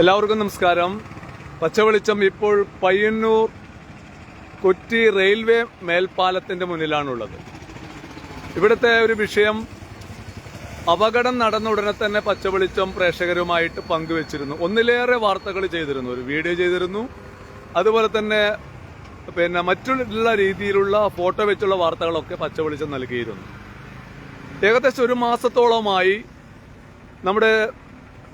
എല്ലാവർക്കും നമസ്കാരം. പച്ചവെളിച്ചം ഇപ്പോൾ പയ്യന്നൂർ കൊച്ചി റെയിൽവേ മേൽപ്പാലത്തിന്റെ മുന്നിലാണുള്ളത്. ഇവിടുത്തെ ഒരു വിഷയം അപകടം നടന്ന ഉടനെ തന്നെ പച്ചവെളിച്ചം പ്രേക്ഷകരുമായിട്ട് പങ്കുവച്ചിരുന്നു. ഒന്നിലേറെ വാർത്തകൾ ചെയ്തിരുന്നു. ഒരു വീഡിയോ ചെയ്തിരുന്നു. അതുപോലെ തന്നെ പിന്നെ മറ്റുള്ള രീതിയിലുള്ള ഫോട്ടോ വെച്ചുള്ള വാർത്തകളൊക്കെ പച്ചവെളിച്ചം നൽകിയിരുന്നു. ഏകദേശം ഒരു മാസത്തോളമായി നമ്മുടെ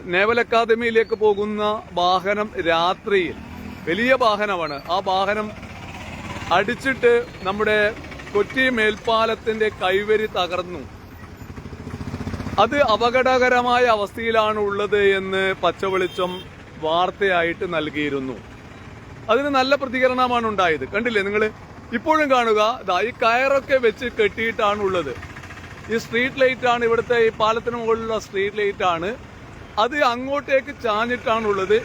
നേവൽ അക്കാദമിയിലേക്ക് പോകുന്ന വാഹനം രാത്രിയിൽ. വലിയ വാഹനമാണ്. ആ വാഹനം അടിച്ചിട്ട് നമ്മുടെ കൊച്ചി മേൽപ്പാലത്തിന്റെ കൈവരി തകർന്നു. അത് അപകടകരമായ അവസ്ഥയിലാണ് ഉള്ളത് എന്ന് പച്ചവെളിച്ചം വാർത്തയായിട്ട് നൽകിയിരുന്നു. അതിന് നല്ല പ്രതികരണമാണ് ഉണ്ടായത്. കണ്ടില്ലേ നിങ്ങൾ ഇപ്പോഴും കാണുക ഈ കയറൊക്കെ വെച്ച് കെട്ടിയിട്ടാണ് ഉള്ളത്. ഈ സ്ട്രീറ്റ് ലൈറ്റ് ആണ് ഇവിടുത്തെ ഈ പാലത്തിന് മുകളിലുള്ള സ്ട്രീറ്റ് ലൈറ്റ് ആണ് അത് അങ്ങോട്ടേക്ക് ചാഞ്ഞിട്ടാണുള്ളത്.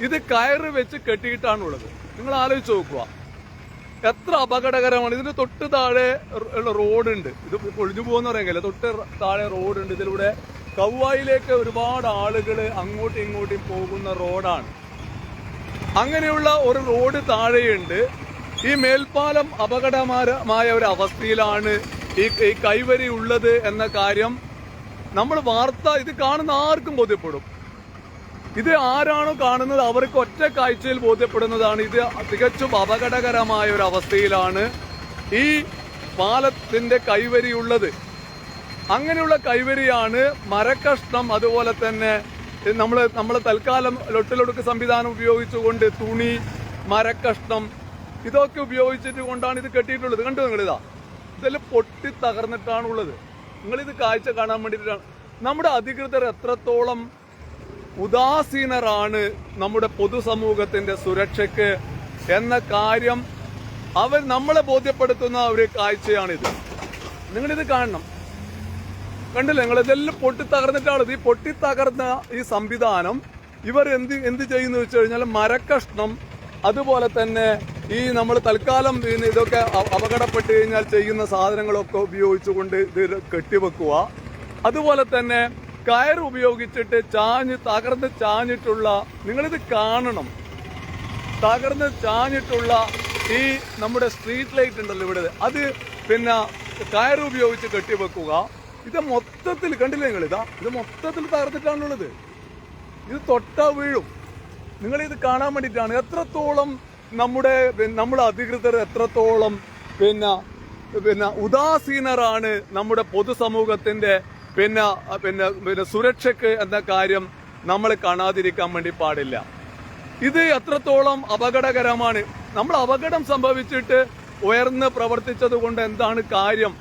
ഇത് കയറ് വെച്ച് കെട്ടിയിട്ടാണുള്ളത്. നിങ്ങൾ ആലോചിച്ച് നോക്കുക. എത്ര അപകടകരമാണ്. ഇതിന് തൊട്ട് താഴെ ഉള്ള റോഡുണ്ട്. ഇത് പൊളിഞ്ഞു പോകുന്ന പറയുന്നില്ല തൊട്ട് താഴെ റോഡുണ്ട്. ഇതിലൂടെ കവ്വായിലേക്ക് ഒരുപാട് ആളുകൾ അങ്ങോട്ടും ഇങ്ങോട്ടും പോകുന്ന റോഡാണ്. അങ്ങനെയുള്ള ഒരു റോഡ് താഴെയുണ്ട്. ഈ മേൽപ്പാലം അപകടകരമായ ഒരു അവസ്ഥയിലാണ് ഈ ഈ കൈവരി ഉള്ളത് എന്ന കാര്യം നമ്മൾ വാർത്ത ഇത് കാണുന്ന ആർക്കും ബോധ്യപ്പെടും. ഇത് ആരാണോ കാണുന്നത് അവർക്ക് ഒറ്റ കാഴ്ചയിൽ ബോധ്യപ്പെടുന്നതാണ്. ഇത് തികച്ചും അപകടകരമായ ഒരു അവസ്ഥയിലാണ് ഈ പാലത്തിന്റെ കൈവരിയുള്ളത്. അങ്ങനെയുള്ള കൈവരിയാണ് മരക്കഷ്ണം അതുപോലെ തന്നെ നമ്മൾ നമ്മൾ തൽക്കാലം ലൊട്ടിലൊടുക്ക് സംവിധാനം ഉപയോഗിച്ചുകൊണ്ട് തുണി മരക്കഷ്ണം ഇതൊക്കെ ഉപയോഗിച്ചിട്ട് കൊണ്ടാണ് ഇത് കെട്ടിയിട്ടുള്ളത്. കണ്ടു നിങ്ങളിതാ? ഇതെല്ലാം പൊട്ടി തകർന്നിട്ടാണുള്ളത്. നിങ്ങളിത് കാഴ്ച കാണാൻ വേണ്ടിയിട്ടാണ്. നമ്മുടെ അധികൃതർ എത്രത്തോളം ഉദാസീനരാണ് നമ്മുടെ പൊതുസമൂഹത്തിന്റെ സുരക്ഷയ്ക്ക് എന്ന കാര്യം അവർ നമ്മളെ ബോധ്യപ്പെടുത്തുന്ന ഒരു കാഴ്ചയാണിത്. നിങ്ങളിത് കാണണം. കണ്ടില്ലേ? നിങ്ങൾ ഇതെല്ലാം പൊട്ടി തകർന്നിട്ടാണ്. ഈ പൊട്ടി തകർന്ന ഈ സംവിധാനം ഇവർ എന്ത് എന്ത് ചെയ്യുന്നു വെച്ച് കഴിഞ്ഞാൽ മരക്കഷ്ണം അതുപോലെ തന്നെ ഈ നമ്മൾ തൽക്കാലം പിന്നെ ഇതൊക്കെ അപകടപ്പെട്ട് കഴിഞ്ഞാൽ ചെയ്യുന്ന സാധനങ്ങളൊക്കെ ഉപയോഗിച്ചുകൊണ്ട് ഇത് കെട്ടിവെക്കുക. അതുപോലെ തന്നെ കയർ ഉപയോഗിച്ചിട്ട് ചാഞ്ഞ് തകർന്ന് ചാഞ്ഞിട്ടുള്ള നിങ്ങളിത് കാണണം. തകർന്ന് ചാഞ്ഞിട്ടുള്ള ഈ നമ്മുടെ സ്ട്രീറ്റ് ലൈറ്റ് ഉണ്ടല്ലോ ഇവിടെ. അത് പിന്നെ കയർ ഉപയോഗിച്ച് കെട്ടിവെക്കുക. ഇത് മൊത്തത്തിൽ കണ്ടില്ലേ നിങ്ങൾ ഇതാ? ഇത് മൊത്തത്തിൽ തകർത്തിട്ടാണുള്ളത് ഇത് തൊട്ട വീഴും. നിങ്ങളിത് കാണാൻ വേണ്ടിയിട്ടാണ്. എത്രത്തോളം നമ്മുടെ നമ്മുടെ അധികൃതർ എത്രത്തോളം പിന്നെ പിന്നെ ഉദാസീനരാണ് നമ്മുടെ പൊതുസമൂഹത്തിന്റെ പിന്നെ പിന്നെ പിന്നെ സുരക്ഷയ്ക്ക് എന്ന കാര്യം നമ്മൾ കാണാതിരിക്കാൻ വേണ്ടി പാടില്ല. ഇത് എത്രത്തോളം അപകടകരമാണ്. നമ്മൾ അപകടം സംഭവിച്ചിട്ട് ഉയർന്ന് പ്രവർത്തിച്ചത് കൊണ്ട് എന്താണ് കാര്യം?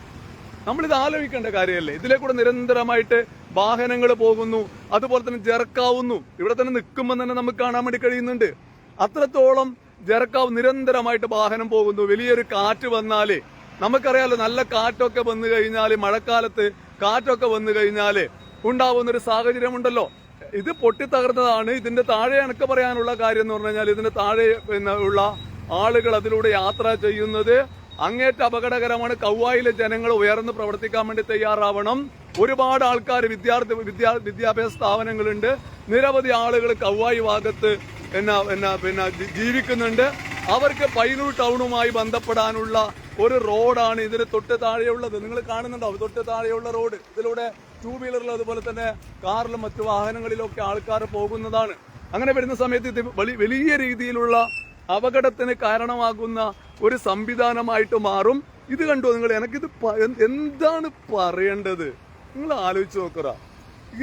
നമ്മളിത് ആലോചിക്കേണ്ട കാര്യമല്ലേ? ഇതിലെ കൂടെ നിരന്തരമായിട്ട് വാഹനങ്ങൾ പോകുന്നു അതുപോലെ തന്നെ ജെർക്കാവുന്നു ഇവിടെ തന്നെ നിൽക്കുമ്പോൾ തന്നെ നമുക്ക് കാണാൻ വേണ്ടി കഴിയുന്നുണ്ട്. അത്രത്തോളം ജെർക്കാവ് നിരന്തരമായിട്ട് വാഹനം പോകുന്നു. വലിയൊരു കാറ്റ് വന്നാൽ നമുക്കറിയാലോ നല്ല കാറ്റൊക്കെ വന്നു കഴിഞ്ഞാൽ മഴക്കാലത്ത് കാറ്റൊക്കെ വന്നു കഴിഞ്ഞാൽ ഉണ്ടാവുന്ന ഒരു സാഹചര്യമുണ്ടല്ലോ. ഇത് പൊട്ടിത്തകർന്നതാണ്. ഇതിന്റെ താഴെ എനിക്ക് പറയാനുള്ള കാര്യം എന്ന് പറഞ്ഞു കഴിഞ്ഞാൽ ഇതിന്റെ താഴെ ഉള്ള ആളുകൾ അതിലൂടെ യാത്ര ചെയ്യുന്നത് അങ്ങേറ്റ അപകടകരമാണ്. കൗവായിലെ ജനങ്ങൾ ഉയർന്ന് പ്രവർത്തിക്കാൻ വേണ്ടി തയ്യാറാവണം. ഒരുപാട് ആൾക്കാർ വിദ്യാർത്ഥി വിദ്യാ വിദ്യാഭ്യാസ സ്ഥാപനങ്ങളുണ്ട്. നിരവധി ആളുകൾ കൗവായി ഭാഗത്ത് പിന്നെ എന്നാ പിന്നെ ജീവിക്കുന്നുണ്ട്. അവർക്ക് പൈനൂർ ടൗണുമായി ബന്ധപ്പെടാനുള്ള ഒരു റോഡാണ് ഇതിന് തൊട്ട് താഴെയുള്ളത്. നിങ്ങൾ കാണുന്നുണ്ടാവും തൊട്ട് താഴെയുള്ള റോഡ്. ഇതിലൂടെ ടൂ വീലറിലും അതുപോലെ തന്നെ കാറിലും മറ്റു വാഹനങ്ങളിലൊക്കെ ആൾക്കാർ പോകുന്നതാണ്. അങ്ങനെ വരുന്ന സമയത്ത് വലിയ രീതിയിലുള്ള അപകടത്തിന് കാരണമാകുന്ന ഒരു സംവിധാനമായിട്ട് മാറും. ഇത് കണ്ടോ നിങ്ങൾ? എനിക്കിത് എന്താണ് പറയേണ്ടത്? നിങ്ങൾ ആലോചിച്ച് നോക്കറ.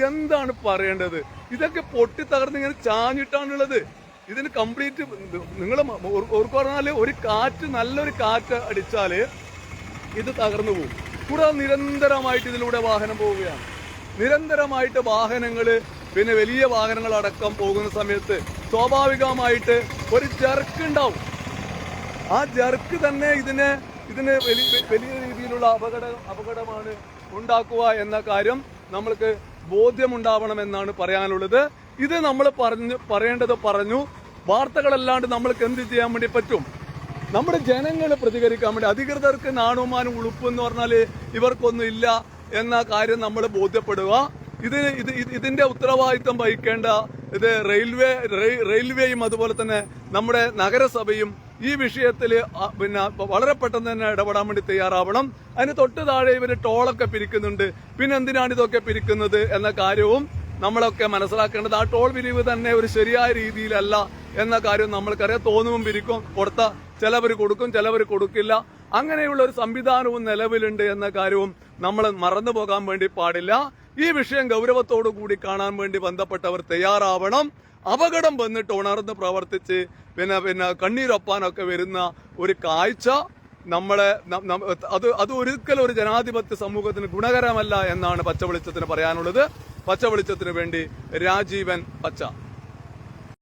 എന്താണ് പറയേണ്ടത്? ഇതൊക്കെ പൊട്ടി തകർന്ന് ഇങ്ങനെ ചാഞ്ഞിട്ടാണുള്ളത്. ഇതിന് കംപ്ലീറ്റ് നിങ്ങൾ ഓർക്ക് പറഞ്ഞാൽ ഒരു കാറ്റ് നല്ലൊരു കാറ്റ് അടിച്ചാൽ ഇത് തകർന്നു പോകും. കൂടാതെ നിരന്തരമായിട്ട് ഇതിലൂടെ വാഹനം പോവുകയാണ്. നിരന്തരമായിട്ട് വാഹനങ്ങൾ പിന്നെ വലിയ വാഹനങ്ങൾ അടക്കം പോകുന്ന സമയത്ത് സ്വാഭാവികമായിട്ട് ഒരു ജർക്ക് ഉണ്ടാവും. ആ ജർക്ക് തന്നെ ഇതിനെ ഇതിന് വലിയ വലിയ രീതിയിലുള്ള അപകട അപകടമാണ് ഉണ്ടാക്കുക എന്ന കാര്യം നമ്മൾക്ക് ബോധ്യമുണ്ടാവണമെന്നാണ് പറയാനുള്ളത്. ഇത് നമ്മൾ പറഞ്ഞു പറയേണ്ടത് പറഞ്ഞു വാർത്തകളല്ലാണ്ട് നമ്മൾക്ക് എന്ത് ചെയ്യാൻ വേണ്ടി പറ്റും? നമ്മുടെ ജനങ്ങൾ പ്രതികരിക്കാൻ വേണ്ടി അധികൃതർക്ക് നാണുമാനും ഉളുപ്പ് എന്ന് പറഞ്ഞാൽ ഇവർക്കൊന്നും ഇല്ല എന്ന കാര്യം നമ്മൾ ബോധ്യപ്പെടുക. ഇത് ഇത് ഇതിന്റെ ഉത്തരവാദിത്തം വഹിക്കേണ്ട ഇത് റെയിൽവേ റെയിൽവേയും അതുപോലെ തന്നെ നമ്മുടെ നഗരസഭയും ഈ വിഷയത്തിൽ പിന്നെ വളരെ പെട്ടെന്ന് തന്നെ ഇടപെടാൻ വേണ്ടി തയ്യാറാവണം. അതിന് തൊട്ട് താഴെ ഇവർ ടോളൊക്കെ പിരിക്കുന്നുണ്ട്. പിന്നെ എന്തിനാണ് ഇതൊക്കെ പിരിക്കുന്നത് എന്ന കാര്യവും നമ്മളൊക്കെ മനസ്സിലാക്കേണ്ടത്. ആ ടോൾ പിരിവ് തന്നെ ഒരു ശരിയായ രീതിയിലല്ല എന്ന കാര്യം നമ്മൾക്കറിയാം. തോന്നുമ്പോൾ പിരിക്കും കൊടുത്ത ചിലവർ കൊടുക്കും ചിലവർ കൊടുക്കില്ല. അങ്ങനെയുള്ള ഒരു സംവിധാനവും നിലവിലുണ്ട് എന്ന കാര്യവും നമ്മൾ മറന്നു പോകാൻ വേണ്ടി പാടില്ല. ഈ വിഷയം ഗൗരവത്തോടു കൂടി കാണാൻ വേണ്ടി ബന്ധപ്പെട്ടവർ തയ്യാറാവണം. അപകടം വന്നിട്ട് ഉണർന്ന് പ്രവർത്തിച്ച് പിന്നെ പിന്നെ കണ്ണീരൊപ്പാനൊക്കെ വരുന്ന ഒരു കാഴ്ച നമ്മളെ അത് അത് ഒരിക്കലും ഒരു ജനാധിപത്യ സമൂഹത്തിന് ഗുണകരമല്ല എന്നാണ് പച്ച വെളിച്ചത്തിന് പറയാനുള്ളത്. പച്ച വെളിച്ചത്തിന് വേണ്ടി രാജീവൻ പച്ച.